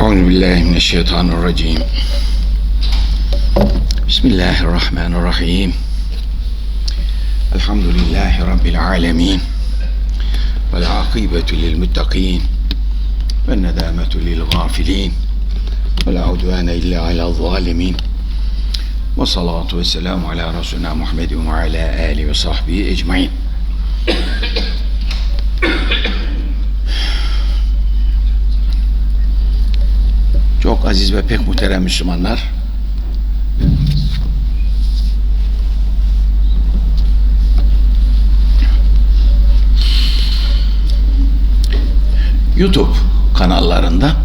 أعوذ بالله من الشيطان الرجيم. بسم الله الرحمن الرحيم. الحمد لله رب العالمين والعاقبة للمتقين والندامة للغافلين ولا عدوان إلا على الظالمين. والصلاة والسلام على رسولنا محمد وعلى آله وصحبه أجمعين. Aziz ve pek muhterem Müslümanlar. YouTube kanallarında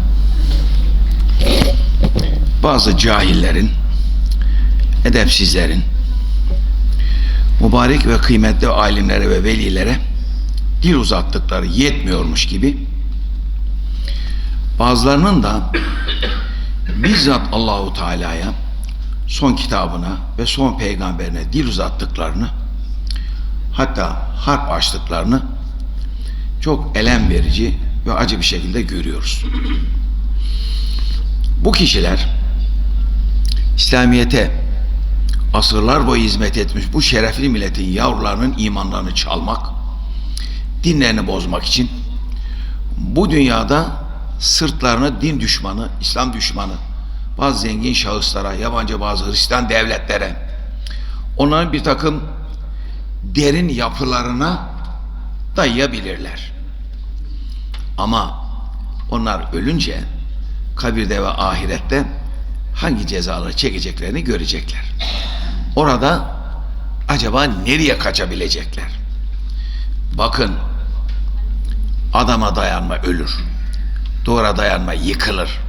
bazı cahillerin, edepsizlerin, mübarek ve kıymetli alimlere ve velilere dil uzattıkları yetmiyormuş gibi bazılarının da bizzat Allahu Teala'ya son kitabına ve son peygamberine dil uzattıklarını hatta harp açtıklarını çok elem verici ve acı bir şekilde görüyoruz. Bu kişiler İslamiyete asırlar boyu hizmet etmiş bu şerefli milletin yavrularının imanlarını çalmak, dinlerini bozmak için bu dünyada sırtlarını din düşmanı, İslam düşmanı, bazı zengin şahıslara, yabancı bazı Hristiyan devletlere, onların bir takım derin yapılarına dayayabilirler. Ama onlar ölünce kabirde ve ahirette hangi cezaları çekeceklerini görecekler. Orada acaba nereye kaçabilecekler? Bakın adama dayanma ölür. Duvara dayanma yıkılır.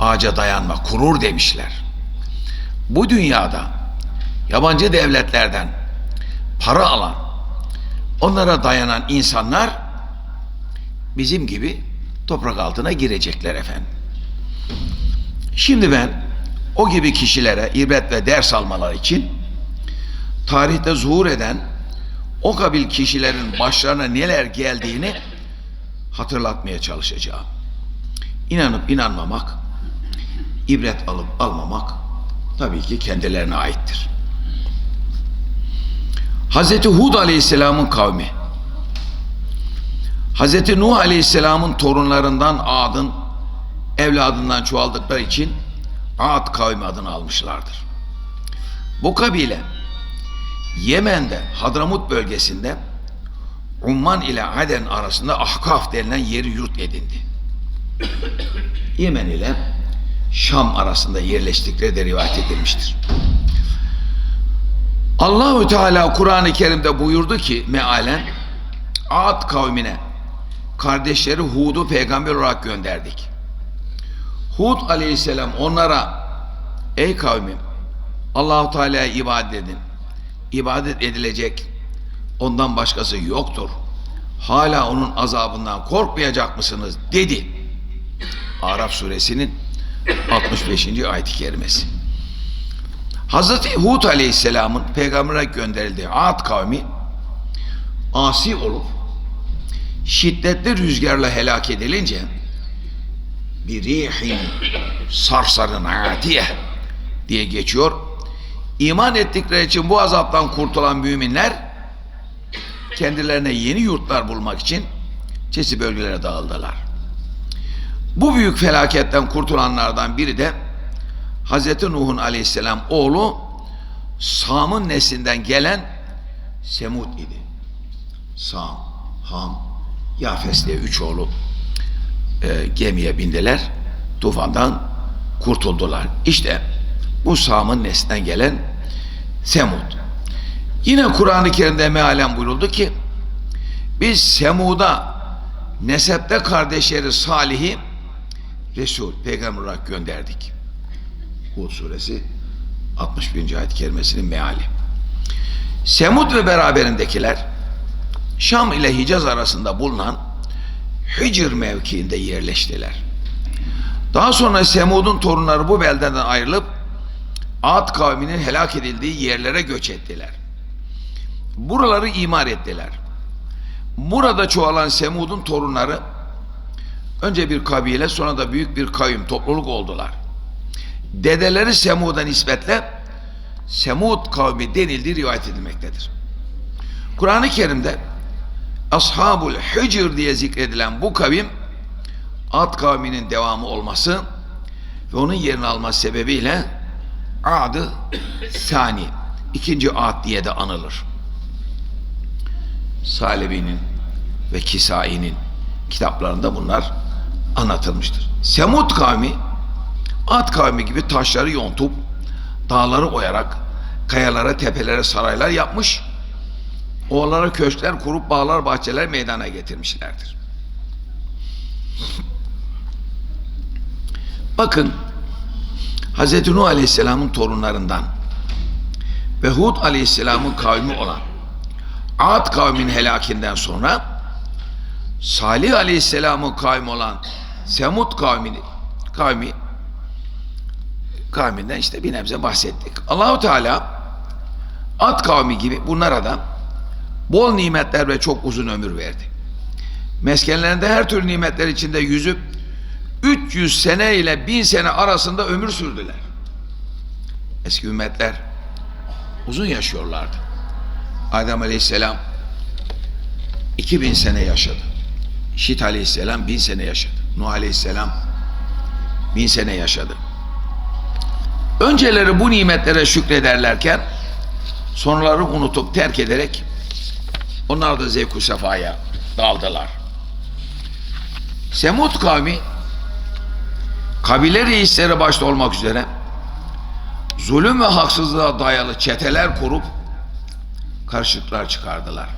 Ağaca dayanma kurur demişler. Bu dünyada yabancı devletlerden para alan, onlara dayanan insanlar bizim gibi toprak altına girecekler efendim. Şimdi ben o gibi kişilere ibret ve ders almaları için tarihte zuhur eden o kabil kişilerin başlarına neler geldiğini hatırlatmaya çalışacağım. İnanıp inanmamak, ibret alıp almamak tabii ki kendilerine aittir. Hazreti Hud Aleyhisselam'ın kavmi Hazreti Nuh Aleyhisselam'ın torunlarından Ad'ın evladından çoğaldıkları için Ad kavmi adını almışlardır. Bu kabile Yemen'de Hadramut bölgesinde Umman ile Aden arasında Ahkaf denilen yeri yurt edindi. Yemen ile Şam arasında yerleştikleri de rivayet edilmiştir. Allahü Teala Kur'an-ı Kerim'de buyurdu ki mealen Ad kavmine kardeşleri Hud'u peygamber olarak gönderdik. Hud aleyhisselam onlara ey kavmim Allahu Teala'ya ibadet edin. İbadet edilecek ondan başkası yoktur. Hala onun azabından korkmayacak mısınız dedi. Araf suresinin 65. ayet-i kerimesi. Hazreti Hud aleyhisselamın peygambere gönderildiği Ad kavmi asi olup şiddetli rüzgarla helak edilince bir rihin sarsarın atiye diye geçiyor. İman ettikleri için bu azaptan kurtulan müminler kendilerine yeni yurtlar bulmak için çeşitli bölgelere dağıldılar. Bu büyük felaketten kurtulanlardan biri de Hazreti Nuh'un aleyhisselam oğlu Sam'ın neslinden gelen Semud idi. Sam, Ham, Yafes diye üç oğlu e, gemiye bindiler. Tufandan kurtuldular. İşte bu Sam'ın neslinden gelen Semud. Yine Kur'an-ı Kerim'de mealen buyuruldu ki biz Semud'a nesepte kardeşleri Salih'i Resul, peygamber olarak gönderdik. Hud suresi 61. ayet kerimesinin meali. Semud ve beraberindekiler Şam ile Hicaz arasında bulunan Hicr mevkiinde yerleştiler. Daha sonra Semud'un torunları bu beldeden ayrılıp Ad kavminin helak edildiği yerlere göç ettiler. Buraları imar ettiler. Burada çoğalan Semud'un torunları Önce bir kabile sonra da büyük bir kavim topluluk oldular. Dedeleri Semud'a nispetle Semud kavmi denildiği rivayet edilmektedir. Kur'an-ı Kerim'de Ashabul Hicr diye zikredilen bu kavim Ad kavminin devamı olması ve onun yerini alması sebebiyle Ad'ı Sani ikinci Ad diye de anılır. Salebi'nin ve Kisai'nin kitaplarında bunlar anlatılmıştır. Semud kavmi Ad kavmi gibi taşları yontup dağları oyarak kayalara, tepelere saraylar yapmış ovalara köşkler kurup bağlar, bahçeler meydana getirmişlerdir. Bakın Hz. Nuh Aleyhisselam'ın torunlarından ve Hud Aleyhisselam'ın kavmi olan Ad kavmin helakinden sonra Salih Aleyhisselam'ın kavmi olan Semud kavmini kavmi kavminden işte bir nebze bahsettik. Allahu Teala Ad kavmi gibi bunlara da bol nimetler ve çok uzun ömür verdi. Meskenlerinde her tür nimetler içinde yüzüp 300 sene ile 1000 sene arasında ömür sürdüler. Eski ümmetler uzun yaşıyorlardı. Adem Aleyhisselam 2000 sene yaşadı. Şit Aleyhisselam 1000 sene yaşadı. Nuh Aleyhisselam 1000 sene yaşadı. Önceleri bu nimetlere şükrederlerken sonraları unutup terk ederek onlar da zevku sefaya daldılar. Semud kavmi kabile reisleri başta olmak üzere zulüm ve haksızlığa dayalı çeteler kurup karışıklar çıkardılar.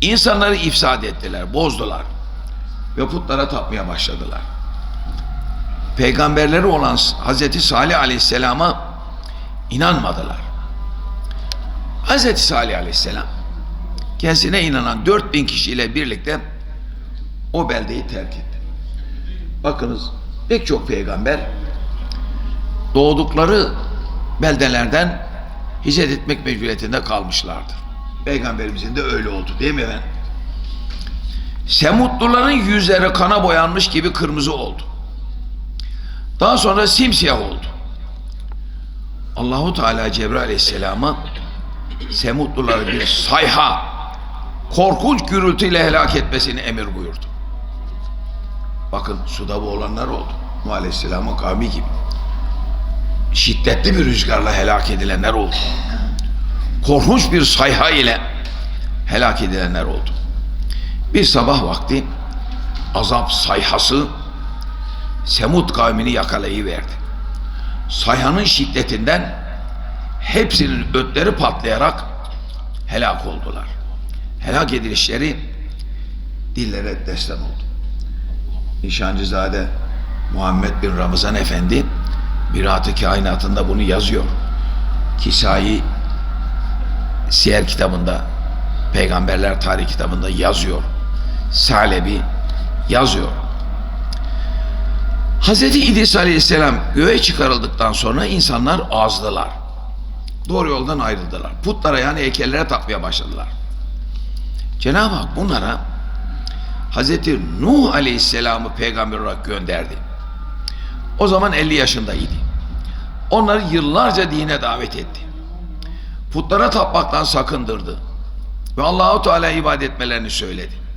İnsanları ifsad ettiler, bozdular ve putlara tapmaya başladılar. Peygamberleri olan Hazreti Salih Aleyhisselam'a inanmadılar. Hazreti Salih Aleyhisselam kendisine inanan 4000 kişiyle birlikte o beldeyi terk etti. Bakınız pek çok peygamber doğdukları beldelerden hicret etmek mecburiyetinde kalmışlardır. Peygamberimizin de öyle oldu değil mi efendim? Semutluların yüzleri kana boyanmış gibi kırmızı oldu. Daha sonra simsiyah oldu. Allahu Teala Cebrail Aleyhisselam'a Semutluları bir sayha, korkunç gürültüyle helak etmesini emir buyurdu. Bakın suda boğulanlar oldu. Nuh Aleyhisselam'ın kavmi gibi. Şiddetli bir rüzgarla helak edilenler oldu. Korkunç bir sayha ile helak edilenler oldu. Bir sabah vakti azap sayhası Semud kavmini yakalayıverdi. Sayhanın şiddetinden hepsinin ötleri patlayarak helak oldular. Helak edilişleri dillere destan oldu. Nişancızade Muhammed bin Ramazan Efendi Mirat-ı Kainat'ında bunu yazıyor. Kisai Siyer kitabında Peygamberler Tarih kitabında yazıyor. Salebi yazıyor. Hazreti İdris Aleyhisselam göğe çıkarıldıktan sonra insanlar azdılar. Doğru yoldan ayrıldılar. Putlara yani heykellere tapmaya başladılar. Cenab-ı Hak bunlara Hazreti Nuh Aleyhisselam'ı peygamber olarak gönderdi. O zaman 50 yaşındaydı. Onları yıllarca dine davet etti. Putlara tapmaktan sakındırdı. Ve Allahu Teala ibadet etmelerini söyledi.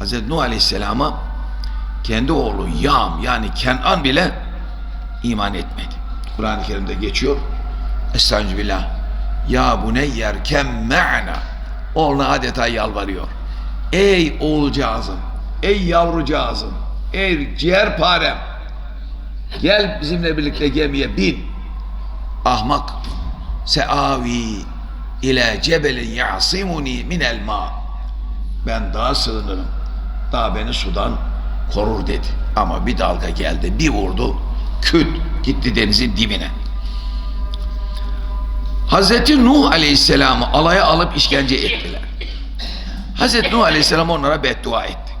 Hazreti Nuh Aleyhisselam'a kendi oğlu Yam yani Kenan bile iman etmedi. Kur'an-ı Kerim'de geçiyor. Estağfirullah. Ya bu ne yerken me'na. Oğluna adeta yalvarıyor. Ey oğulcağızım, ey yavrucağızım, ey ciğerparem. Gel bizimle birlikte gemiye bin. Ahmak. Seavi ile cebelin yasimuni minel ma. Ben dağa sığınırım. Dağ beni sudan korur dedi. Ama bir dalga geldi, bir vurdu. Küt gitti denizin dibine. Hazreti Nuh Aleyhisselam'ı alaya alıp işkence ettiler. Hazreti Nuh Aleyhisselam onlara beddua etti.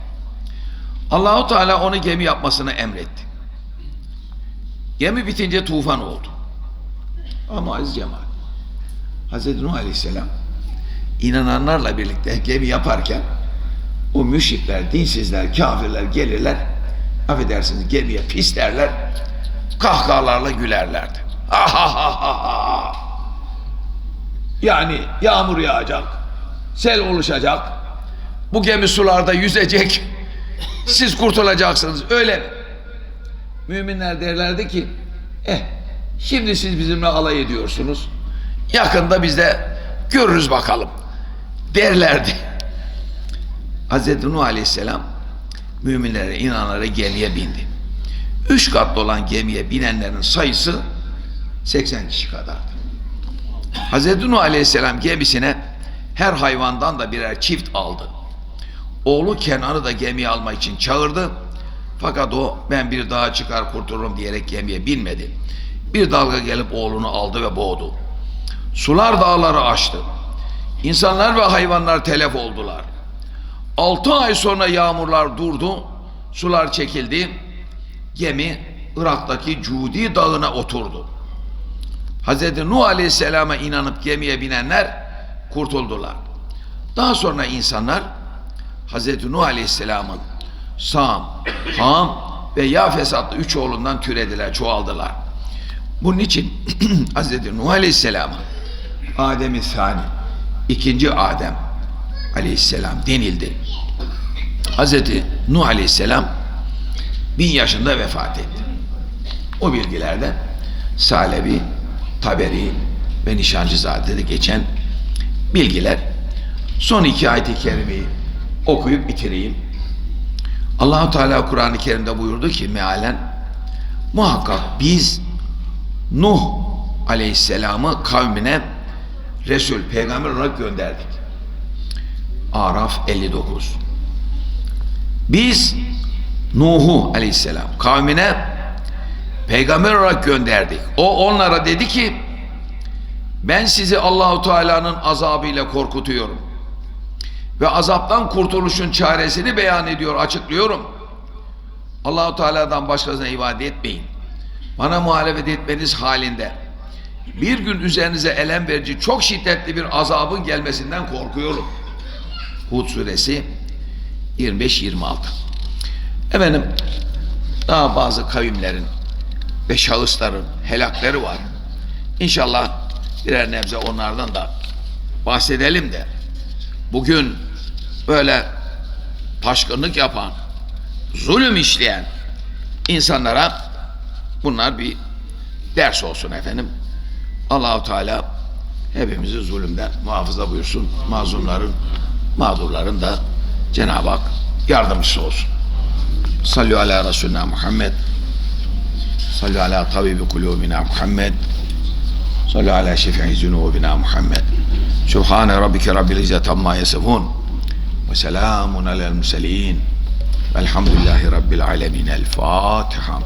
Allahu Teala onu gemi yapmasını emretti. Gemi bitince tufan oldu. Ama aziz cemaat. Hazreti Nuh Aleyhisselam inananlarla birlikte gemi yaparken o müşrikler, dinsizler, kafirler gelirler. Affedersiniz gemiye pis derler. Kahkahalarla gülerlerdi. Ha ha ha ha ha. Yani yağmur yağacak. Sel oluşacak. Bu gemi sularda yüzecek. Siz kurtulacaksınız. Öyle mi? Müminler derlerdi ki eh şimdi siz bizimle alay ediyorsunuz. Yakında biz de görürüz bakalım derlerdi. Hz. Nuh Aleyhisselam müminlere, inanlara gemiye bindi. Üç katlı olan gemiye binenlerin sayısı 80 kişi kadardı. Hz. Nuh Aleyhisselam gemisine her hayvandan da birer çift aldı. Oğlu Kenan'ı da gemiye almak için çağırdı. Fakat o ben bir dağa çıkar kurtulurum diyerek gemiye binmedi. Bir dalga gelip oğlunu aldı ve boğdu. Sular dağları aştı. İnsanlar ve hayvanlar telef oldular. Altı ay sonra yağmurlar durdu. Sular çekildi. Gemi Irak'taki Cudi dağına oturdu. Hz. Nuh Aleyhisselam'a inanıp gemiye binenler kurtuldular. Daha sonra insanlar Hz. Nuh Aleyhisselam'ın Sam, Ham ve Yafes adlı üç oğlundan türediler, çoğaldılar. Bunun için Hz. Nuh Aleyhisselam'a Adem-i Sani, ikinci Adem Aleyhisselam denildi. Hz. Nuh Aleyhisselam bin yaşında vefat etti. O bilgilerde Salebi, Taberi ve Nişancızade'de geçen bilgiler. Son iki ayet-i kerimeyi okuyup bitireyim. Allahu Teala Kur'an-ı Kerim'de buyurdu ki mealen muhakkak biz Nuh Aleyhisselam'ı kavmine Resul, peygamber olarak gönderdik. Araf 59. Biz Nuh'u Aleyhisselam kavmine peygamber olarak gönderdik. O onlara dedi ki ben sizi Allahu Teala'nın azabıyla korkutuyorum. Ve azaptan kurtuluşun çaresini beyan ediyor, açıklıyorum. Allahu Teala'dan başkasına ibadet etmeyin. Bana muhalefet etmeniz halinde bir gün üzerinize elem verici çok şiddetli bir azabın gelmesinden korkuyorum. Hud suresi 25-26 Efendim daha bazı kavimlerin ve şahısların helakleri var. İnşallah birer nebze onlardan da bahsedelim de bugün böyle taşkınlık yapan, zulüm işleyen insanlara bunlar bir ders olsun efendim. Allahu Teala hepimizi zulümden muhafaza buyursun. Mazlumların, mağdurların da Cenab-ı Hak yardımcısı olsun. Sallu ala Resulina Muhammed. Sallu ala tabibi kulubina Muhammed. Sallu ala şefi'i zunubina Muhammed. Subhane rabbike rabbil izzeti amma yasifun. Ve selamun alel murselin. Velhamdülillahi rabbil alemin. El Fatiha.